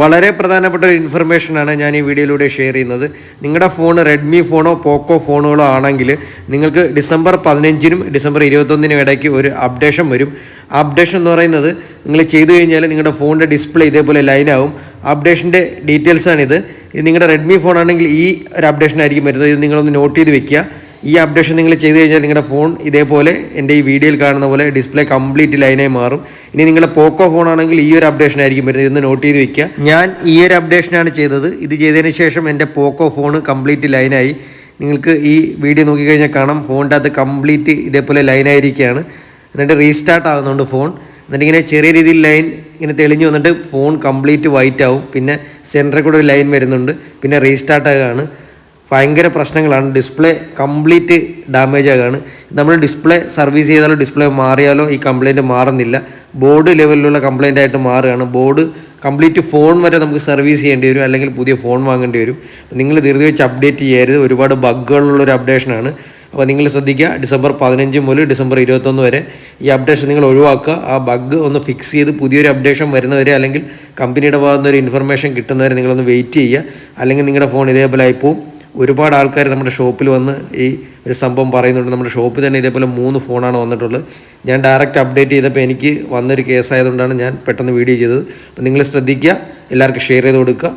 വളരെ പ്രധാനപ്പെട്ട ഒരു ഇൻഫർമേഷനാണ് ഞാൻ ഈ വീഡിയോയിലൂടെ ഷെയർ ചെയ്യുന്നത്. നിങ്ങളുടെ ഫോൺ റെഡ്മി ഫോണോ പോക്കോ ഫോണുകളോ ആണെങ്കിൽ നിങ്ങൾക്ക് ഡിസംബർ പതിനഞ്ചിനും ഡിസംബർ ഇരുപത്തൊന്നിനും ഇടയ്ക്ക് ഒരു അപ്ഡേഷൻ വരും. അപ്ഡേഷൻ എന്ന് പറയുന്നത് നിങ്ങൾ ചെയ്തു കഴിഞ്ഞാൽ നിങ്ങളുടെ ഫോണിന്റെ ഡിസ്പ്ലേ ഇതേപോലെ ലൈനാവും അപ്ഡേഷന്റെ ഡീറ്റെയിൽസാണിത് ഇത് നിങ്ങളുടെ റെഡ്മി ഫോൺ ആണെങ്കിൽ ഈ ഒരു അപ്ഡേഷൻ ആയിരിക്കും വരുന്നത്. ഇത് നിങ്ങളൊന്ന് നോട്ട് ചെയ്ത് വെക്കുക. ഈ അപ്ഡേഷൻ നിങ്ങൾ ചെയ്ത് കഴിഞ്ഞാൽ നിങ്ങളുടെ ഫോൺ ഇതേപോലെ എന്റെ ഈ വീഡിയോയിൽ കാണുന്ന പോലെ ഡിസ്പ്ലേ കംപ്ലീറ്റ് ലൈനായി മാറും. ഇനി നിങ്ങളുടെ പോക്കോ ഫോൺ ആണെങ്കിൽ ഈ ഒരു അപ്ഡേഷൻ ആയിരിക്കും വരുന്നത്. ഇന്ന് നോട്ട് ചെയ്ത് വെക്കുക. ഞാൻ ഈ ഒരു അപ്ഡേഷനാണ് ചെയ്തത്. ഇത് ചെയ്തതിന് ശേഷം എന്റെ പോക്കോ ഫോൺ കംപ്ലീറ്റ് ലൈനായി നിങ്ങൾക്ക് ഈ വീഡിയോ നോക്കിക്കഴിഞ്ഞാൽ കാണാം. ഫോണിന്റെ അത് കംപ്ലീറ്റ് ഇതേപോലെ ലൈനായിരിക്കുകയാണ് എന്നിട്ട് റീസ്റ്റാർട്ട് ആകുന്നുണ്ട് ഫോൺ എന്നിട്ട് ഇങ്ങനെ ചെറിയ രീതിയിൽ ലൈൻ ഇങ്ങനെ തെളിഞ്ഞു വന്നിട്ട് ഫോൺ കംപ്ലീറ്റ് വൈറ്റ് ആവും. പിന്നെ സെന്ററിൽ കൂടെ ഒരു ലൈൻ വരുന്നുണ്ട്. പിന്നെ റീസ്റ്റാർട്ട് ആകുകയാണ് ഭയങ്കര പ്രശ്നങ്ങളാണ്. ഡിസ്പ്ലേ കംപ്ലീറ്റ് ഡാമേജ് ആകുകയാണ് നമ്മൾ ഡിസ്പ്ലേ സർവീസ് ചെയ്താലോ ഡിസ്പ്ലേ മാറിയാലോ ഈ കംപ്ലൈന്റ് മാറുന്നില്ല. ബോർഡ് ലെവലിലുള്ള കംപ്ലൈന്റ് ആയിട്ട് മാറുകയാണ്. ബോർഡ് കംപ്ലീറ്റ് ഫോൺ വരെ നമുക്ക് സർവീസ് ചെയ്യേണ്ടി വരും അല്ലെങ്കിൽ പുതിയ ഫോൺ വാങ്ങേണ്ടി വരും. നിങ്ങൾ ധൃതി വെച്ച് അപ്ഡേറ്റ് ചെയ്യരുത്. ഒരുപാട് ബഗ്ഗുകളുള്ളൊരു അപ്ഡേഷനാണ് അപ്പോൾ നിങ്ങൾ ശ്രദ്ധിക്കുക ഡിസംബർ പതിനഞ്ച് മുതൽ ഡിസംബർ ഇരുപത്തൊന്ന് വരെ ഈ അപ്ഡേഷൻ നിങ്ങൾ ഒഴിവാക്കുക. ആ ബഗ് ഒന്ന് ഫിക്സ് ചെയ്ത് പുതിയൊരു അപ്ഡേഷൻ വരുന്നവരെ അല്ലെങ്കിൽ കമ്പനിയുടെ ഭാഗത്തുനിന്ന് ഒരു ഇൻഫർമേഷൻ കിട്ടുന്നവരെ നിങ്ങളൊന്ന് വെയിറ്റ് ചെയ്യുക. അല്ലെങ്കിൽ നിങ്ങളുടെ ഫോൺ ഇതേപോലെ ആയിപ്പോവും. ഒരുപാട് ആൾക്കാർ നമ്മുടെ ഷോപ്പിൽ വന്ന് ഈ ഒരു സംഭവം പറയുന്നുണ്ട്. നമ്മുടെ ഷോപ്പിൽ തന്നെ ഇതേപോലെ മൂന്ന് ഫോണാണ് വന്നിട്ടുള്ളത്. ഞാൻ ഡയറക്റ്റ് അപ്ഡേറ്റ് ചെയ്തപ്പോൾ എനിക്ക് വന്നൊരു കേസായതുകൊണ്ടാണ് ഞാൻ പെട്ടെന്ന് വീഡിയോ ചെയ്തത്. അപ്പോൾ നിങ്ങൾ ശ്രദ്ധിക്കുക എല്ലാവർക്കും ഷെയർ ചെയ്ത് കൊടുക്കുക.